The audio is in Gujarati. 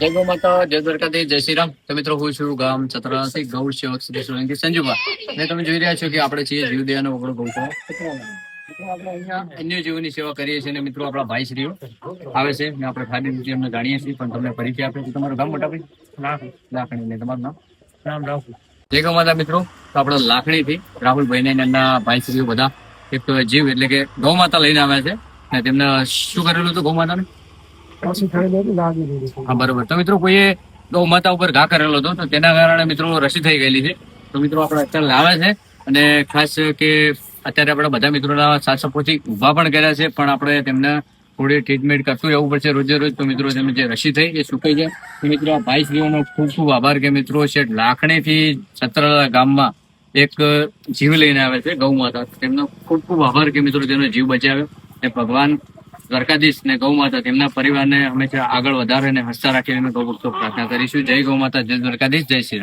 જય ગૌ માતા જય દ્વારકાધીશ જય શ્રી રામ. તો મિત્રો હું છું ગામ ચતરાથી ગૌ સેવક શ્રી સોલંકી સંજુભા ને તમે જોઈ રહ્યા છો કે આપણે છીએ જીવદયાનો વગડો ગૌ અન્ય જીવોની સેવા કરીએ છીએ અને મિત્રો આપણા ભાઈ શ્રીઓ આવે છે ને આપણે ખાલી રૂચિ એમને જાણીએ છીએ પણ તમને પરિચય આપે છે તમારું ગામ મોટા ભાઈ? લાખણી ને તમારું નામ? રામ રાહુલ. જય ગૌ માતા મિત્રો. તો આપણે લાખણીથી રાહુલભાઈ ને એમના ભાઈ શ્રીઓ બધા એક જીવ એટલે કે ગૌ માતા લઈને આવ્યા છે. ને તેમને શું કરેલું હતું ગૌ માતાને? હા, બરોબર. તો મિત્રો કોઈએ ગૌ માતા ઉપર ઘા કરેલો હતો, તો તેના કારણે મિત્રો રસી થઈ ગયેલી છે. તો મિત્રો આપણે અત્યારે લાવે છે અને ખાસ કે અત્યારે આપણે બધા મિત્રોના સાથ સપોર્ટથી ઊભા પણ કર્યા છે, પણ આપણે તેમને થોડી ટ્રીટમેન્ટ કરતું રહેવું પડશે રોજે રોજ. તો મિત્રો તેમને જે રસી થઈ એ સુકાઈ જાય. તો મિત્રો આ ભાઈ શ્રીઓનો ખૂબ ખૂબ આભાર કે મિત્રો છે લાખણીથી છત્રલા ગામમાં એક જીવ લઈને આવે છે ગૌ માતા. તેમનો ખૂબ ખૂબ આભાર કે મિત્રો તેનો જીવ બચાવ્યો. અને ભગવાન દ્વારકાધીશ ને ગૌ માતા, તેમના પરિવારને હંમેશા આગળ વધારે અને હસતા રાખીને ગૌ ભક્તો પ્રાર્થના કરીશું. જય ગૌ માતા, જય દ્વારકાધીશ, જય શ્રી